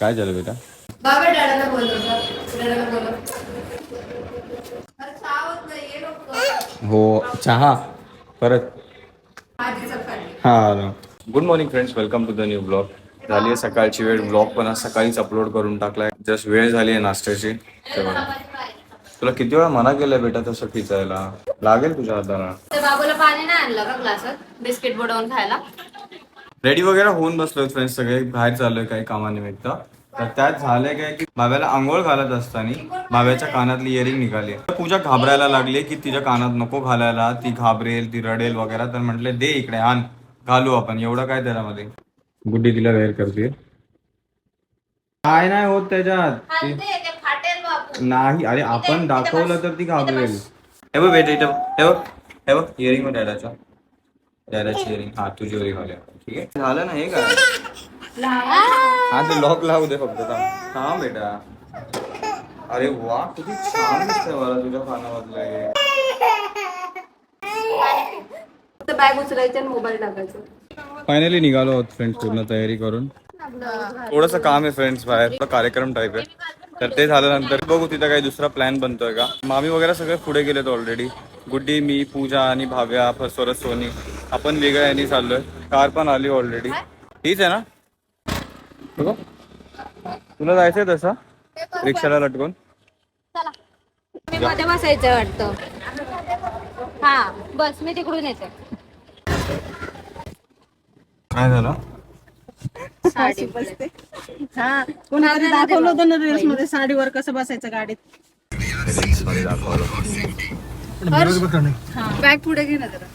काय झालं बेटा? बाबा डॅडाला. हो चहा? परत. हा good morning friends welcome to the new blog झाली आहे सकाळची वेळ. ब्लॉग पण आज सकाळीच अपलोड करून टाकलाय. जस्ट वेळ झाली आहे नाश्त्याची. तुला किती वेळा मना केलंय बेटा तसं खिचायला लागेल तुझ्या हाताला. बाबूला पाणी नाही आणलं का ग्लासात? बिस्किट बुडवून खायला? रेडी वगैरे होऊन बसलोय फ्रेंड्स सगळे. बाहेर चाललोय काही कामानिमित्त. तर त्यात झालंय काय की बाब्याला आंघोळ घालत असताना बाब्याच्या कानातली इयरिंग निघाली. तर पूजा घाबरायला लागली की तिच्या कानात नको घालायला. ती घाबरेल ती रडेल वगैरे. तर म्हटले दे इकडे आण. घालू आपण. एवढं काय त्याच्यामध्ये? गुड्डी तिला वेअर करते. काय नाही होत त्याच्यात. नाही अरे आपण दाखवलं तर ती घाबरेल. हे बघ बेटा इथं हे बघ. हे बघ इयरिंग डॅडाच्या डॅडाची इयरिंग हा तुझी वरी घालूया ठीक आहे? झालं ना हे काय हा ते लॉक लावू दे फक्त. थांब. थांब बेटा. अरे वा किती छान दिसतंय मला तुझ्या कानामधलं हे. फक्त बॅग उचलायची आणि मोबाईल टाकायचं. फायनली निघालो आहोत फ्रेंड्स पूर्ण तयारी करून. थोडंसं काम आहे फ्रेंड्स बाहेर. तो कार्यक्रम टाईप आहे. तर ते झाल्यानंतर बघू तिथं काही दुसरा प्लॅन बनतोय का? मामी वगैरे सगळे पुढे गेलेत ऑलरेडी गुड्डी मी पूजा आणि भाव्या फसवरच सोनी आपण वेगळ्या यांनी चाललोय. कार पण आली ऑलरेडी हीच आहे ना? बघू. तुला जायचंय तसं? रिक्षाला लटकून? मी मध्ये बसायचं वाटतं. हा बस मी तिकडून येते. काय झालं? साडी हा कोणाला दाखवलं होतं ना रील्समध्ये साडीवर कसं बसायचं गाडीत? बॅग पुढे घे ना जरा.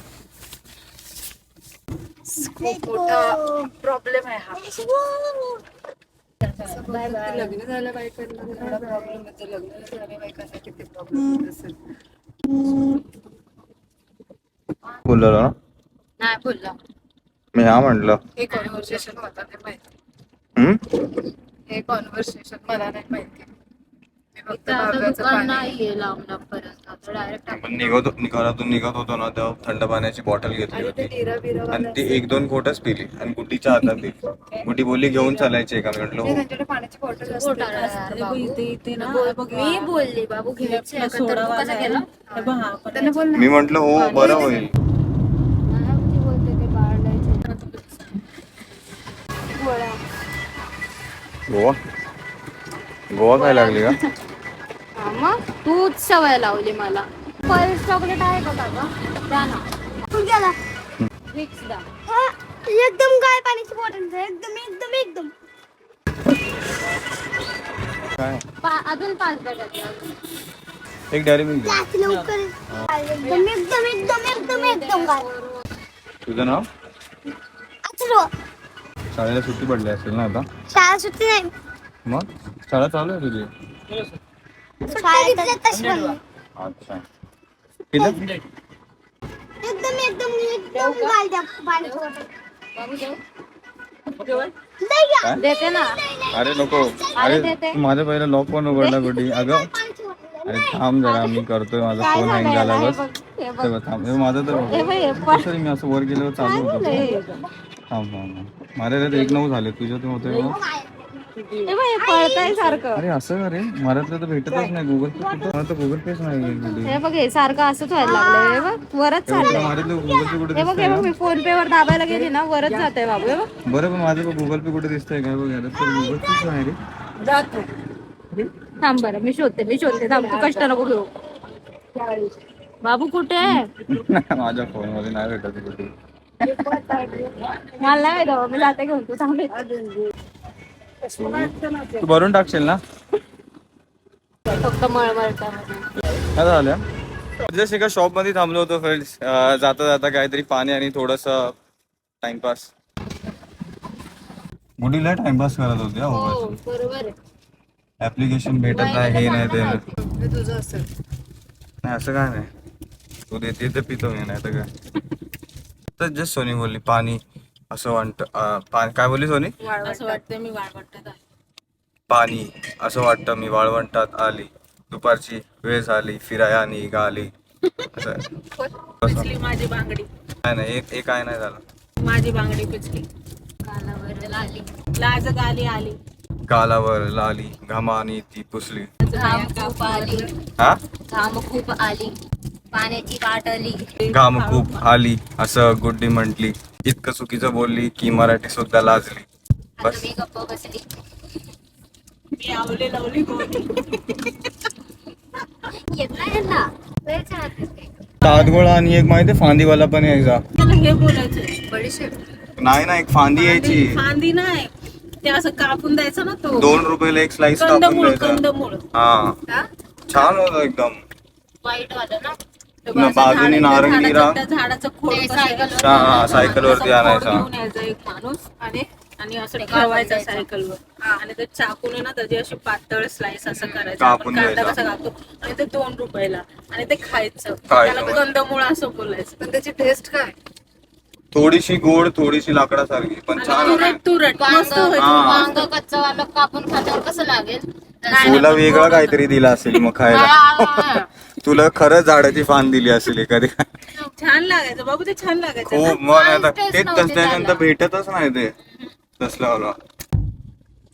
खूप मोठा प्रॉब्लेम आहे हा. लग्न झालं बायकांना. एवढा प्रॉब्लेम होतो लग्न झाल्या बायकांना किती प्रॉब्लेम असेल. बोललो ना? नाही बोलला. मी हा म्हटलं. हे कॉन्व्हर्सेशन मला नाही माहिती? हे कॉन्व्हर्सेशन मला नाही माहिती. इथं आता भाव्याचं दुकान पाणी. नाहीये लांब पर्यंत आता डायरेक्ट आपण निघत घरातून निघत होतो ना तेव्हा थंड पाण्याची बॉटल घेतली आणि ते होती. बिरा आणि ती एक दोन कोटच पिली आणि गुड्डीच्या हातात दिली. गुड्डी बोलली घेऊन चालायची एका मी म्हटलं हो. त्यांच्याकडे पाण्याची बॉटल असते. इथे इथे ना मी बोलली बाबू घ्यायचे का? तर सोडा तू कसं केलं हे बघ हा पण त्यांना बोल ना. मी म्हंटल हो बरं होईल. बोलते ते गोवा? गोवा काय लागली का? हा मग तूच सवय लावली मला. पल्स चॉकलेट आहे का बाबा द्या ना. विक्स द्या एकदम गाय पाण्याची बॉटल एकदम एकदम एकदम. काय? पा- अजून पाच एक डायरी मिल्क दे. जास्त लवकर. एकदम एकदम एकदम एकदम एकदम गाय तुझं नाव? अथर्व शाळेला सुट्टी पडली असेल ना आता? शाळा सुट्टी नाही. मग? शाळा चालू आहे तुझी शाळेत तशी पण नाही. अच्छा. किती एकदम एकदम एकदम द्या देते ना. अरे नको. अरे देते. तू माझं पहिलं लॉक पण उघडला गुड्डी अगं. अरे थांब जरा मी करतोय माझा फोन हँग झाला बस. बघ. बघ, थांब. हे माझं तर सॉरी मी असं वर गेल्यावर चालू होतं. थांब थांब माझ्या तर एक नऊ झाले. तुझ्या ते होते पळतंय सारखं. अरे असं अरे मराठलं तर भेटतच नाही गुगल पे कुठं मला तर गुगल पेच नाही आहे. हे बघ हे सारखं असंच व्हायला लागलंय. हे बघ वरच चाललंय. मारितलं गुगल पे कुठे हे बघ हे बघ मी फोन पे वर दाबायला गेली ना वरच जाते बाबू हे बघ. बरं पण माझं गुगल पे कुठे दिसतंय काय बघ यार तर गुगल पेच नाही रे. जातो. थांब बरं मी शोधते मी शोधते. थांब तू कष्ट नको घेऊ. बाबू कुठे आहे? माझ्या फोनमध्ये नाही भेटत कुठे. मला नाही माहिती बाबा, मी जाते घेऊन. तू थांब. तू भरून टाकशील ना? फक्त काय झालं? जस्ट एका शॉपमध्ये थांबलो होतो फ्रेंड्स जाता जाता काहीतरी पाणी आणि थोडस टाइमपास. गुडीला टाइमपास करत होते हो बरोबर आहे. ऍप्लिकेशन भेटत नाही हे नाही ते नाही. हे तुझं असेल नाही, असं काय नाही. तू देते तर पितो मी नाही तर काय. तर जस्ट सोनी बोलली पाणी. असं वाटत. पाणी काय बोलली सोनी? असं वाटतं मी वाळवंटात आहे पाणी. असं वाटतं मी वाळवंटात आली. दुपारची वेळ झाली फिराया निघाली असं. पिचली माझी बांगडी. काय नाही एक एक काय नाही झालं. माझी बांगडी पिचली. कानावर आली लाज गाली आली. गालावर लाली घामानी ती पुसली. घाम खूप आली. हा? घाम खूप आली. पाण्याची वाट आली. घाम खूप आली असं गुड्डी म्हटली. इतकं चुकीचं बोलली की मराठी सुद्धा लाजली. बस. मी गप्प बसली. मी आवले लावली. येत नाही यांना. आणि एक माहिती फांदीवाला पण यायचा. हे बोलायचं बडीशेप नाही ना एक फांदी यायची. फांदी नाही. ते असं कापून द्यायचं ना तो. दोन रुपयाला एक स्लाइस कापून द्यायचा. कंदमूळ. हा? छान होतं एकदम. वाईट वालं ना? न बाजूने झाडाचं- नारंगी रान. झाडाचं- झाडाचं खोड ते कसं सायकल? हा, हा, वरती आणायचा. एक माणूस आणि आणि असं ठेवायचं सायकलवर. आणि ते चाकूने ना त्याची अशी पातळ स्लाइस असं करायचं. कापून आपण कांदा घ्यायचा. कसा कापतो आणि ते दोन रुपयाला. आणि ते खायचं. खायचं. त्याला कंदमूळ असं बोलायचं. पण त्याची टेस्ट काय? थोडीशी गोड थोडीशी लाकडासारखी पण छान होती. तुरट. तुरट मस्त वांग व्हायचं. वांग कच्चं वालं कापून खात्यावर कसं लागेल? तुला वेगळं काहीतरी दिलं असेल मग खायला. तुला खरंच झाडाची फान दिली असेल एखादी. छान लागायचं बाबू ते छान लागायचं. खूप आता ते त्याच्यानंतर त्याला. भेटतच नाही ते. तसलं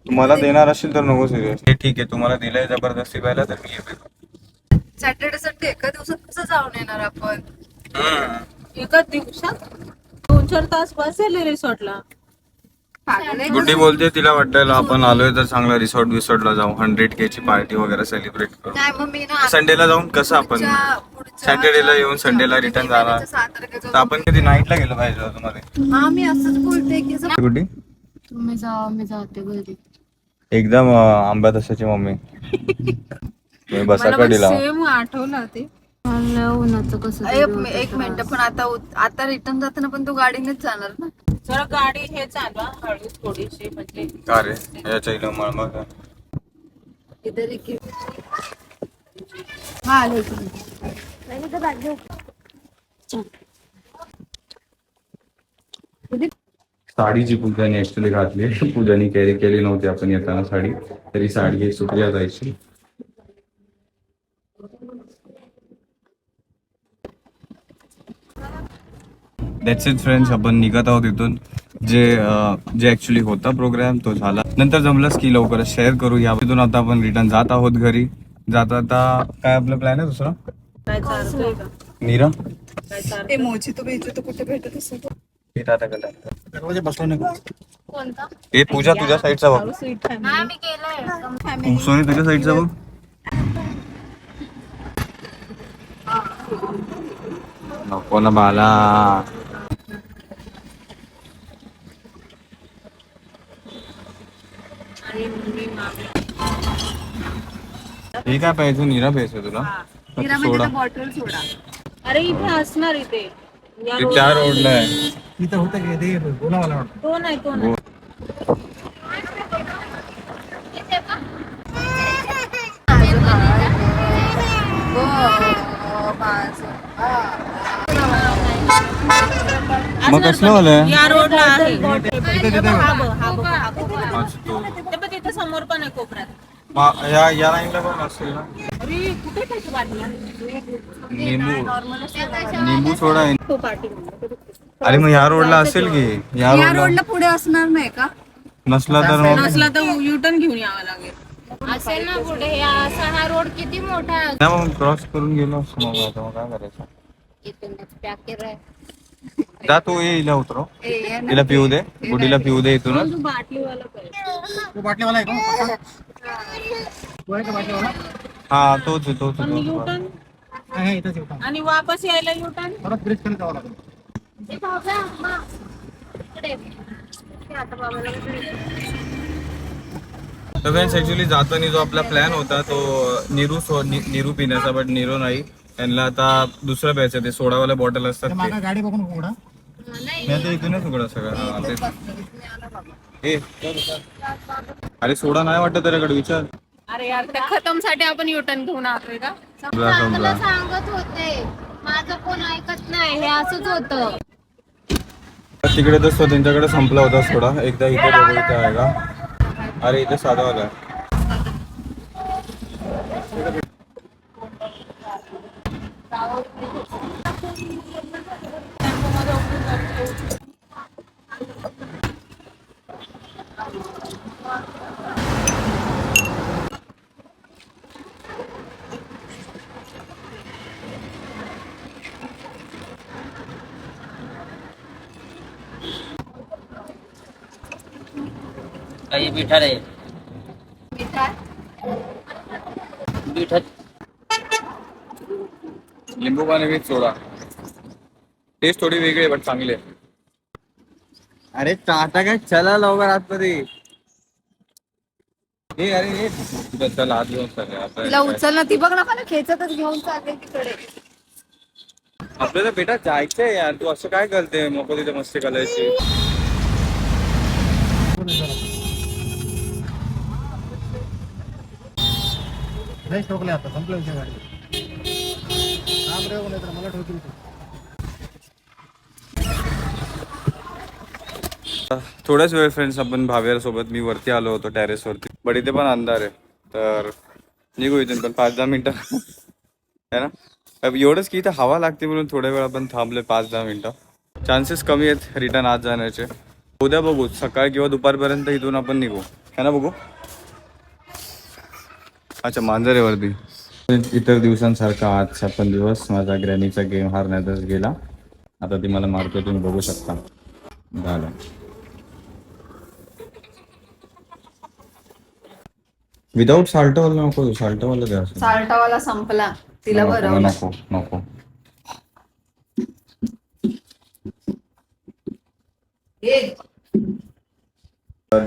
तुम्हाला देणार असेल तर नको सिरियस हे ठीक आहे तुम्हाला दिलंय जबरदस्ती पाहिला तर मी येते. सॅटर्डे संडे एका दिवसात कसं जाऊन येणार आपण. एका दिवसात? दोन चार तास बसेल रिसॉर्टला गुड्डी बोलते तिला वाटतं आपण आलोय तर चांगला रिसॉर्ट विसॉर्टला जाऊ हंड्रेड के ची पार्टी वगैरे सेलिब्रेट करू. संडेला जाऊन कसं आपण सॅटर्डेला येऊन संडेला रिटर्न जाणार? तर आपण कधी नाईटला गेलो पाहिजे होतं मध्ये हा मी असंच बोलते की असं गुड्डी? तुम्ही जा मी जाते घरी. एकदम आंब्या तसाची मम्मी. तुम्ही बसा कडीला सेम आठवलं ते. उन्हाचं कसं एक मिनिट पण आता आता रिटर्न जाताना पण तू गाडीनेच जाणार ना? जरा गाडी हे चालवा हळू थोडीशी म्हणजे अरे याच्या इला मळमळ इधर एक हा आलो. साडी जी पूजाने ऍक्च्युली घातली पूजाने कॅरी केली नव्हती आपण येताना साडी. तरी साडी एक सुटल्या जायची दॅट्स इट फ्रेंड्स आपण निघत आहोत इथून. जे जे ऍक्च्युली होता प्रोग्राम तो झाला. नंतर जमलंच की लवकरच शेअर करू. या तिथून आता आपण रिटर्न जात आहोत घरी. जाता आता काय आपलं प्लॅन आहे दुसरा? नीरा ए मोची तू भेटतो तो कुठे भेटत असेल तो? टाटा कटा. कोणता? पूजा तुझ्या साईडचा बघ. स्वीट हा मी केलंय. सोनी तुझ्या साईडचा बघ. नको ना बाला. हे काय पाहिजे? निरा पाहिजे तुला? हिरा म्हणजे सोडा. तो बॉटल सोडा. अरे इथे असणार इथे. या ते रोड- त्या रोडला आहे. तो नाही तो नाही मग कसलं वालं या रोडला आहे. समोर पण आहे कोपऱ्यात. मा- या या लाईनला पण असेल ना? अरे कुठे त्याची निंबू. सोडा. आहे तो अरे मग या रोडला असेल की? या या रोडला? रोडला पुढे असणार नाही का? नसला तर मग नसला तर युटर्न घेऊन यावं लागेल. असेल ना पुढे. हे असा हा रोड किती मोठा आहे? नाही मग क्रॉस करून गेलो असतो मग आता. मग काय करायचं? इथूनच पॅकेर आहे जा तू ये हिला उतरो. तिला पिऊ दे. गुडीला पिऊ दे इथूनच. तू बाटलीवाला पाहिजे हा तोच तोच आहे, आणि वापस यायला युटर्न ते बाबा, अम्मा. इकडे. ते आता बाबाला तर फ्रेंड्स ऍक्च्युली जाताना जो आपला प्लॅन होता तो निरू सो नि- निरू पिण्याचा बट निरू नाही. त्यांना आता दुसरं प्यायचं ते सोडावाल्या बॉटल असतात ते गाडी बघून उघडा. मी आता इथूनच उघडा सगळं. हा, तेच. ए, अरे सोडा नाही वाटत त्याच्याकडे विचार. अरे यार त्या खतमसाठी आपण युटर्न घेऊन आलोय का? समजा, समजा. चांगलं सांगत होते. माझं कोण ऐकत नाही हे असंच होतं. तिकडे तर त्यांच्याकडे संपला होता सोडा. एकदा इथे बघू इथे आहे का. अरे इथे साधावाला आहे काही मिठा नाही. मिठा मिठा लिंबू पाणी मीठ सोडा. टेस्ट थोडी वेगळी आहे पण चांगली आहे. अरे टाटा काय चला लवकर आतमध्ये. ए अरे तुझं चल आत घेऊन चल आता तिला उचल ना ती बघ ना मला खेचतच घेऊन चालते तिकडे. आपल्याला बेटा जायचंय यार. तू असं काय करते? नको तिथे मस्ती करायची. नाही ठोकले आता संपलं विषय गाडी. राम नाही तर मला ठोकील तू. थोड्याच वेळ फ्रेंड्स आपण भावेर सोबत मी वरती आलो होतो टेरेस वरती. बट इथे पण अंधार आहे. तर निघू इथून पण पाच दहा मिनिटं. है ना? एवढंच की इथं हवा लागते म्हणून थोड्या वेळ आपण थांबले पाच दहा मिनिटं. चान्सेस कमी आहेत रिटर्न आज जाण्याचे. उद्या बघू सकाळ किंवा दुपारपर्यंत इथून आपण निघू. है ना बघू? अच्छा मांजरेवरती. इतर दिवसांसारखा आजचा पण दिवस माझा ग्रॅनीचा गेम हारण्यातच गेला. आता ती मला मारतो तुम्ही बघू शकता. झालं. विदाऊट साल्टवाला नको साल्टवाला द्या. साल्टावाला संपला. तिला नको, बरं नको नको.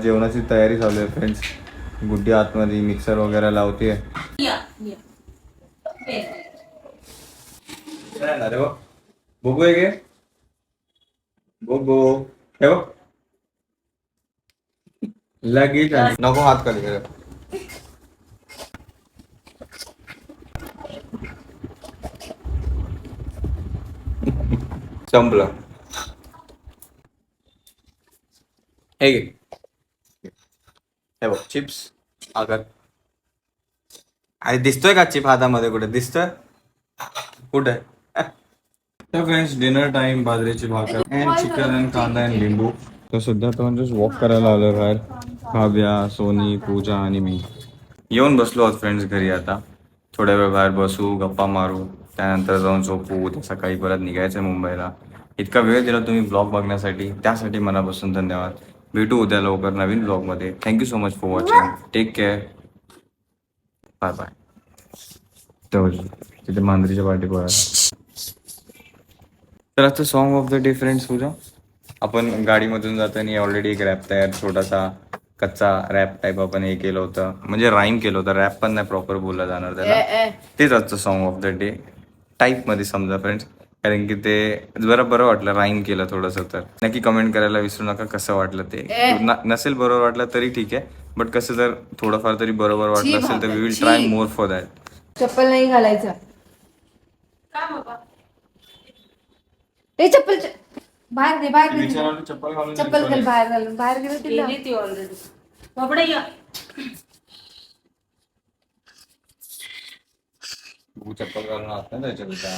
जेवणाची तयारी चालू आहे फ्रेंड्स गुड्डी आतमध्ये मिक्सर वगैरे लावते अरे वा बघू आहे गे बघू हे बघ लगेच नको हात खाली करे संपलं हे घे हे बघ चिप्स आगर अरे दिसतोय का चिप हातामध्ये कुठे? दिसतोय? कुठे? फ्रेंड्स डिनर टाइम बाजरीची भाकर अँड चिकन अँड कांदा अँड लिंबू. तर सध्या तर म्हणजे वॉक करायला आलो बाहेर. काव्या सोनी पूजा आणि मी. येऊन बसलो आहोत फ्रेंड्स घरी आता. थोड्या वेळ बाहेर बसू गप्पा मारू. त्यानंतर जाऊन झोपू. उद्या सकाळी परत निघायचं मुंबईला. इतका वेळ दिला तुम्ही ब्लॉग बघण्यासाठी. त्यासाठी मनापासून धन्यवाद. भेटू उद्या लवकर नवीन ब्लॉगमध्ये. Thank you so much for watching take care bye bye तिथे मांजरीच्या पार्टी बघा तर आता song of the day friends Pooja. आपण गाडीमधून जाताना ऑलरेडी एक रॅप तयार छोटासा कच्चा रॅप टाईप आपण हे केलं होतं. म्हणजे राईम केलं होतं. रॅप पण नाही प्रॉपर बोलला जाणार त्याला. तेच आजचं सॉन्ग ऑफ द डे टाईपमध्ये समजा फ्रेंड्स कारण की ते जरा बरं वाटलं राईम केलं थोडंसं तर. नक्की कमेंट करायला विसरू नका कसं वाटलं ते. न- नसेल बरोबर वाटलं तरी ठीक आहे बट कसं जर थोडंफार तरी बरोबर वाटलं असेल तर we will try more for that चप्पल नाही घालायचं. ए चप्पल च- बाहेर दे बाहेर दे. चप्पल घालून चप्पल घाल बाहेर घालून. बाहेर गेलं तिला ती ऑलरेडी बाबडे या. चप्पल घालून आत नाही जायचं बेटा.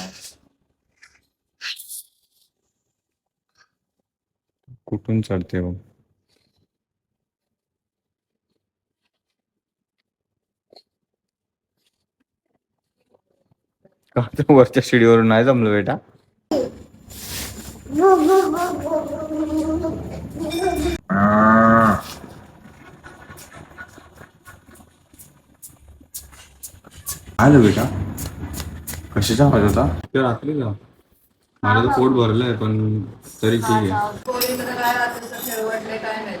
कुठून चढते हो? का वरच्या शिडीवरून नाही जमलं बेटा? आलं बेटा. कशाचा आवाज होता? ते रात्री का माझं तर पोट भरलंय पण तरी ठीक आहे. काय तर काय खेळवडले काय नाही